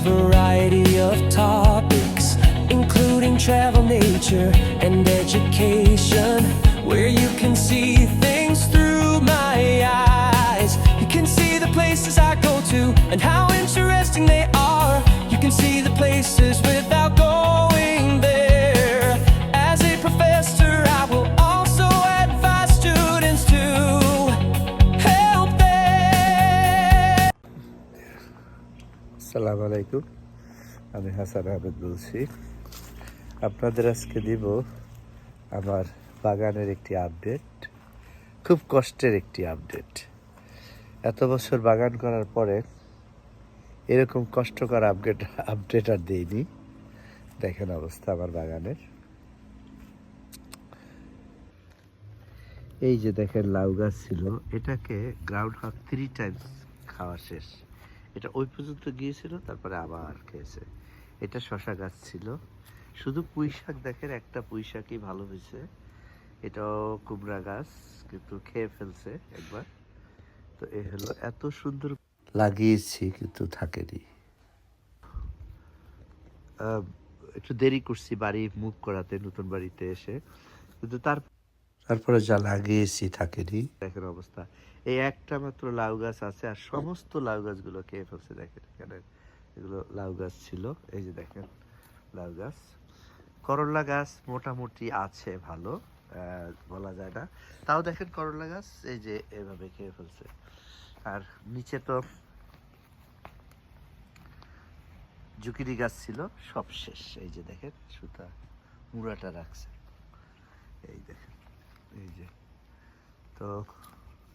variety of topics, including travel, nature, and education, where you can see things through my eyes. You can see the places I go to and how interesting they are. আসসালামু আলাইকুম। আমি হাসান আহমেদ বলছি। আপনাদের আজকে দিব আমার বাগানের একটি আপডেট, খুব কষ্টের একটি আপডেট। এত বছর বাগান করার পরে এরকম কষ্টকর আপডেট আপডেট আর দিইনি। দেখেন অবস্থা আমার বাগানের। এই যে দেখেন লাউ গাছ ছিল, এটাকে গ্রাউন্ড হক থ্রি টাইমস খাওয়া শেষ। এটা ওই পর্যন্ত গিয়েছিল, তারপরে আবার খেয়েছে। এটা শশা গাছ ছিল। শুধু পুঁই শাক দেখেন, একটা পুঁই শাকই ভালো হয়েছে। এটাও কুমড়া গাছ, কিন্তু খেয়ে ফেলছে একবার। তো এ হলো এত সুন্দর লাগিয়েছি, কিন্তু থাকেনি। একটু দেরি করছি বাড়ি মুভ করাতে, নতুন বাড়িতে এসে। কিন্তু তার তারপরে যা লাগিয়েছি, থাকেনি। দেখেন অবস্থা। এই একটা মাত্র লাউ গাছ আছে আর সমস্ত লাউ গাছগুলো খেয়ে ফেলছে দেখেন এখানে। এগুলো লাউ গাছ ছিল। এই যে দেখেন লাউ গাছ। করলা গাছ মোটামুটি আছে ভালো বলা যায় না। তাও দেখেন করলা গাছ, এই যে এভাবে খেয়ে ফেলছে। আর নিচে তো জুকিরি গাছ ছিল, সব শেষ। এই যে দেখেন সুতা, মুড়াটা রাখছে। এই দেখেন। তো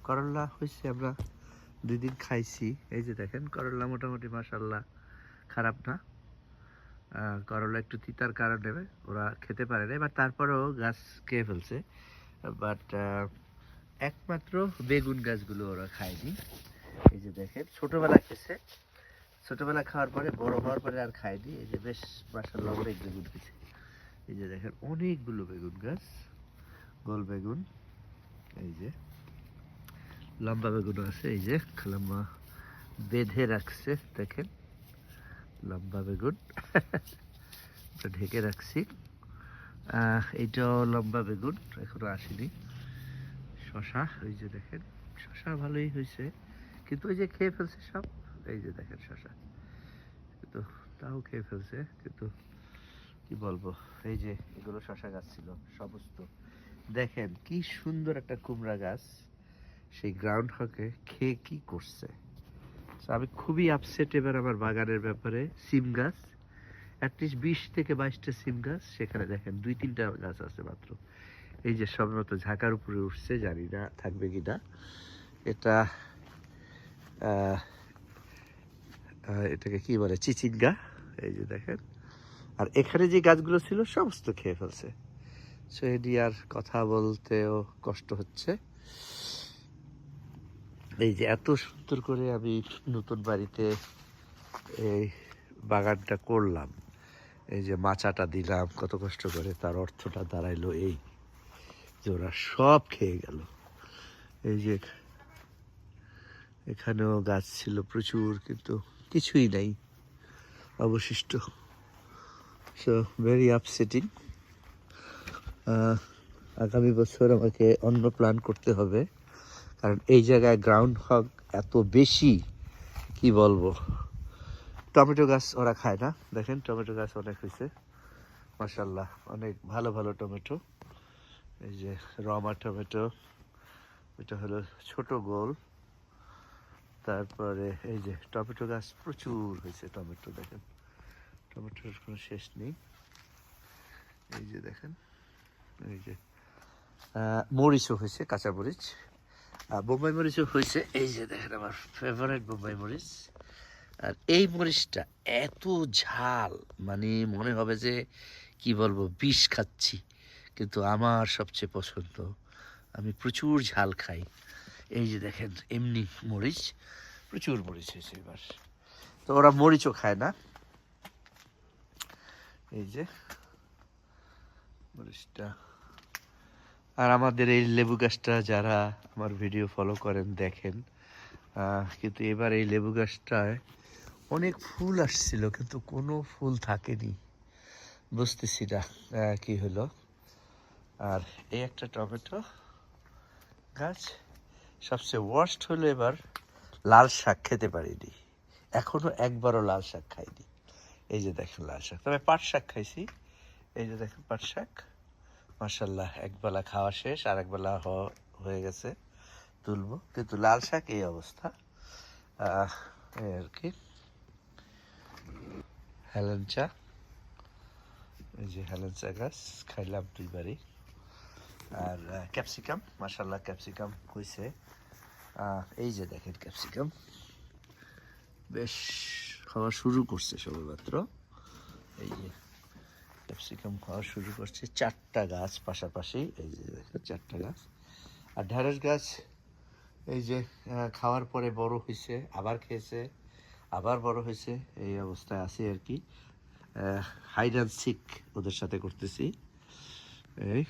করল্লা হয়েছে আমরা দুই দিন খাইছি। এই যে দেখেন করল্লা মোটামুটি মাসাল্লাহ খারাপ না। করলা একটু তিতার কারণে ওরা খেতে পারে না এবার তারপরেও গাছ খেয়ে ফেলছে। বাট একমাত্র বেগুন গাছগুলো ওরা খায়নি। এই যে দেখেন, ছোটোবেলা খেয়েছে। ছোটোবেলা খাওয়ার পরে, বড় হওয়ার পরে আর খায়নি। এই যে বেশ মাসাল্লাহ অনেক বেগুন খেয়েছে এই যে দেখেন, অনেকগুলো বেগুন গাছ, গোল বেগুন। এই যে, লম্বা বেগুন আছে, এই যে লম্বা বেঁধে রাখছে, দেখেন, লম্বা বেগুন ঢেকে রাখছি। এইটাও লম্বা বেগুন, এখনও আসেনি। শশা এই যে দেখেন, শশা ভালোই হয়েছে, কিন্তু ওই যে খেয়ে ফেলছে সব, এই যে দেখেন শশা। কিন্তু তাও খেয়ে ফেলছে, কিন্তু কি বলব, এই যে এগুলো শশা গাছ ছিল, সমস্ত। দেখেন, কি সুন্দর একটা কুমড়া গাছ। সেই গ্রাউন্ড হকে খেয়ে কি করছে? আমি খুবই আপসেট এবার আমার বাগানের ব্যাপারে। সিম গাছ অ্যাটলিস্ট বিশ থেকে বাইশটা সিম গাছ। সেখানে দেখেন, দুই তিনটা গাছ আছে মাত্র। এই যে মতো ঝাঁকার উপরে উঠছে, জানি না থাকবে কি না। এটা এটাকে কি বলে? চিচিঙ্গা। এই যে দেখেন। আর এখানে যে গাছগুলো ছিল, সমস্ত খেয়ে ফেলছে। সো এটি আর কথা বলতেও কষ্ট হচ্ছে। এই যে এত সুন্দর করে আমি নতুন বাড়িতে এই বাগানটা করলাম। এই যে মাচাটা দিলাম, কত কষ্ট করে তার অর্থটা দাঁড়াইলো এই যে ওরা সব খেয়ে গেল। এই যে এখানেও গাছ ছিল প্রচুর, কিন্তু কিছুই নাই। অবশিষ্ট। সো ভেরি আপসেটিং আগামী বছর আমাকে অন্য প্ল্যান করতে হবে। কারণ এই জায়গায় গ্রাউন্ড হক এত বেশি, কি বলব? টমেটো গাছ ওরা খায় না। দেখেন টমেটো গাছ অনেক হয়েছে। মাসাল্লাহ অনেক ভালো ভালো টমেটো এই যে রমা টমেটো এটা হলো ছোট গোল। তারপরে এই যে টমেটো গাছ প্রচুর হয়েছে টমেটো দেখেন। টমেটোর কোনো শেষ নেই। এই যে দেখেন। এই যে মরিচও হয়েছে, কাঁচা মরিচ। বোম্বাই মরিচও হয়েছে। এই যে দেখেন আমার ফেভারিট বোম্বাই মরিচ। আর এই মরিচটা এত ঝাল মানে মনে হবে যে, কি বলব, বিষ খাচ্ছি। কিন্তু আমার সবচেয়ে পছন্দ, আমি প্রচুর ঝাল খাই। এই যে দেখেন, এমনি মরিচ, প্রচুর মরিচ হয়েছে এবার। তো ওরা মরিচও খায় না। এই যে, মরিচটা আর আমাদের এই লেবু গাছটা যারা আমার ভিডিও ফলো করেন, দেখেন কিন্তু এবার এই লেবু গাছটায় অনেক ফুল আসছিল, কিন্তু কোনো ফুল থাকেনি। বুঝতেছি না কি হলো। আর এই একটা টমেটো গাছ সবচেয়ে ওয়ার্স্ট হলো এবার লাল শাক খেতে পারিনি। এখনও একবারও লাল শাক খাইনি। এই যে দেখেন লাল শাক, তবে পাট শাক খাইছি। এই যে দেখেন পাট শাক। মার্শাল্লাহ একবেলা খাওয়া শেষ আর একবেলা হয়ে গেছে তুলবো কিন্তু লাল শাক এই অবস্থা। এই আর কি। হেলেঞ্চা এই যে হেলেঞ্চা গাছ, খাইলাম দুইবারই। আর ক্যাপসিকাম মার্শাল্লাহ ক্যাপসিকাম হয়েছে এই যে দেখেন ক্যাপসিকাম। বেশ, খাওয়া শুরু করছে সবেমাত্র। এই যে ক্যাপসিকাম খাওয়া শুরু করছে। চারটা গাছ পাশাপাশি, এই যে দেখো চারটা গাছ। আর ঢেঁড়স গাছ, এই যে খাওয়ার পরে বড় হয়েছে আবার খেয়েছে, আবার বড় হয়েছে এই অবস্থায় আছি আর কি। হাইড অ্যান্ড সিক ওদের সাথে করতেছি। এই,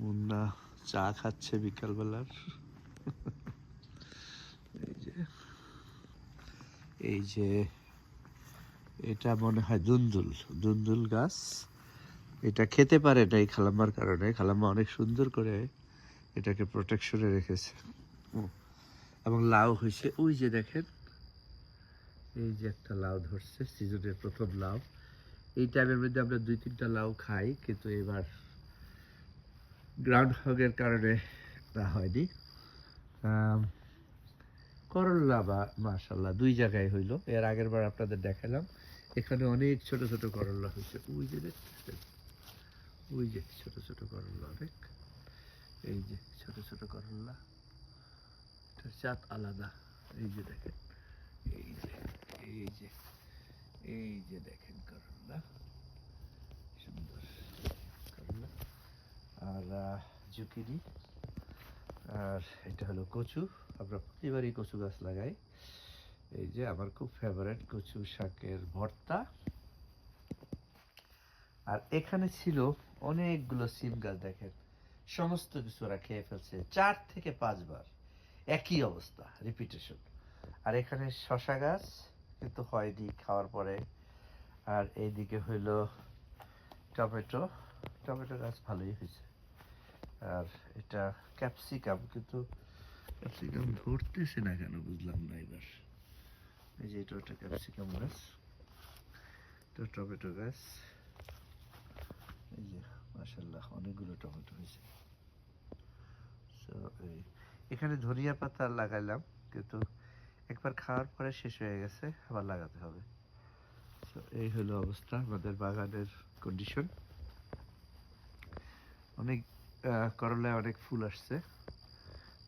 মুন্না চা খাচ্ছে বিকালবেলার। এই যে এই যে এটা মনে হয় দুন্দুল দুন্দুল গাছ। এটা খেতে পারে না এই খালাম্মার কারণে। খালাম্মা অনেক সুন্দর করে এটাকে প্রোটেকশনে রেখেছে। এবং লাউ হয়েছে। ওই যে দেখেন, এই যে একটা লাউ ধরছে, সিজনের প্রথম লাউ। এই টাইমের মধ্যে আমরা দুই তিনটা লাউ খাই, কিন্তু এবার গ্রাউন্ড হগের কারণে তা হয়নি। করল্লা বা মাশাল্লাহ দুই জায়গায় হইল। এর আগের বার আপনাদের দেখালাম। এখানে অনেক ছোট ছোট করল্লা হয়েছে। ওই যে দেখতেছেন? ওই যে ছোট ছোট করল্লা অনেক এই যে ছোট ছোট করল্লা এটার জাত আলাদা। এই যে দেখেন, এই যে এই যে এই যে দেখেন করল্লা সুন্দর করল্লা আর জুকিনি আর এটা হলো কচু। আমরা প্রতিবারই কচু গাছ লাগাই। এই যে আমার খুব ফেভারিট কচু শাকের ভর্তা। আর এখানে ছিল অনেকগুলো সিম গাছ দেখেন, সমস্ত কিছু ওরা খেয়ে ফেলছে, চার থেকে পাঁচবার। একই অবস্থা রিপিটেশন আর এখানে শশা গাছ কিন্তু হয়নি খাওয়ার পরে। আর এইদিকে হইল টমেটো। টমেটো গাছ ভালোই হয়েছে। আর এটা ক্যাপসিকাম, কিন্তু ক্যাপসিকাম ধরতেছে না কেন, বুঝলাম না এবার। এই যে এটা একটা ক্যাপসিকাম গাছ এটা টমেটো গাছ। এই যে মাসাল্লাহ অনেকগুলো টমেটো হয়েছে। এখানে ধনিয়া পাতা লাগাইলাম কিন্তু একবার খাওয়ার পরে শেষ হয়ে গেছে আবার লাগাতে হবে। So, এই হলো অবস্থা আমাদের বাগানের কন্ডিশন অনেক করলায় অনেক ফুল আসছে।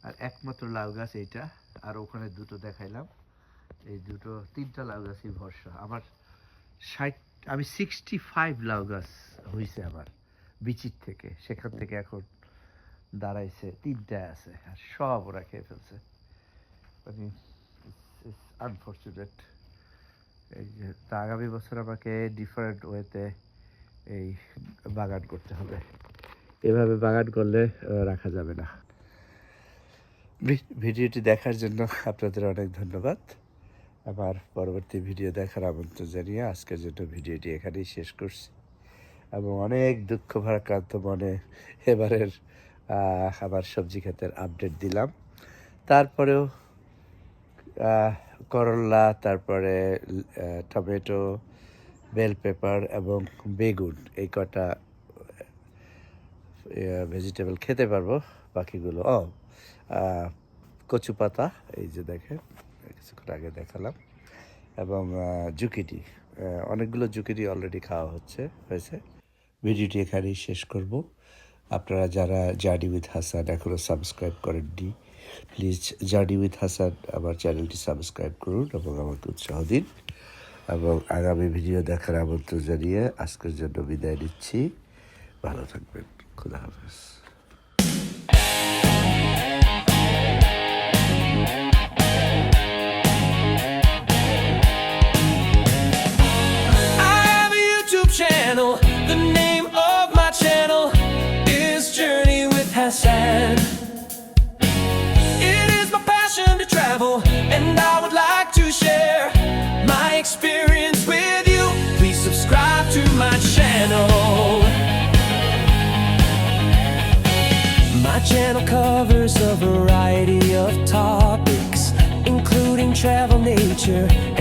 আর একমাত্র লাউ গাছ এইটা আর ওখানে দুটো দেখাইলাম। এই দুটো, তিনটা লাউ গাছই ভরসা। আমার ষাট, আমি সিক্সটি ফাইভ লাউ গাছ হয়েছে আমার বিচির থেকে। সেখান থেকে এখন দাঁড়াইছে, তিনটায় আছে, আর সব ওরা খেয়ে ফেলছে। মানে আনফর্চুনেট এই যে, তা আগামী বছর আমাকে ডিফারেন্ট ওয়েতে এই বাগান করতে হবে। এভাবে বাগান করলে রাখা যাবে না। ভিডিওটি দেখার জন্য আপনাদের অনেক ধন্যবাদ। আবার পরবর্তী ভিডিও দেখার আমন্ত্রণ জানিয়ে আজকের জন্য ভিডিওটি এখানেই শেষ করছি। এবং অনেক দুঃখ ভারাক্রান্ত মনে এবারের আবার সবজি ক্ষেতের আপডেট দিলাম। তারপরেও করলা, তারপরে টমেটো বেল পেপার এবং বেগুন এই কটা ভেজিটেবল খেতে পারব। বাকিগুলো, ও কচু পাতা এই যে দেখেন। কিছুক্ষণ আগে দেখালাম। এবং জুকিটি অনেকগুলো জুকিটি অলরেডি খাওয়া হচ্ছে, হয়েছে। ভিডিওটি এখানেই শেষ করব। আপনারা যারা জার্নি উইথ হাসান এখনও সাবস্ক্রাইব করেননি প্লিজ জার্নি উইথ হাসান আমার চ্যানেলটি সাবস্ক্রাইব করুন এবং আমাকে উৎসাহ দিন। এবং আগামী ভিডিও দেখার আমন্ত্রণ জানিয়ে আজকের জন্য বিদায় নিচ্ছি। ভালো থাকবেন। খুদা হাফেজ। future.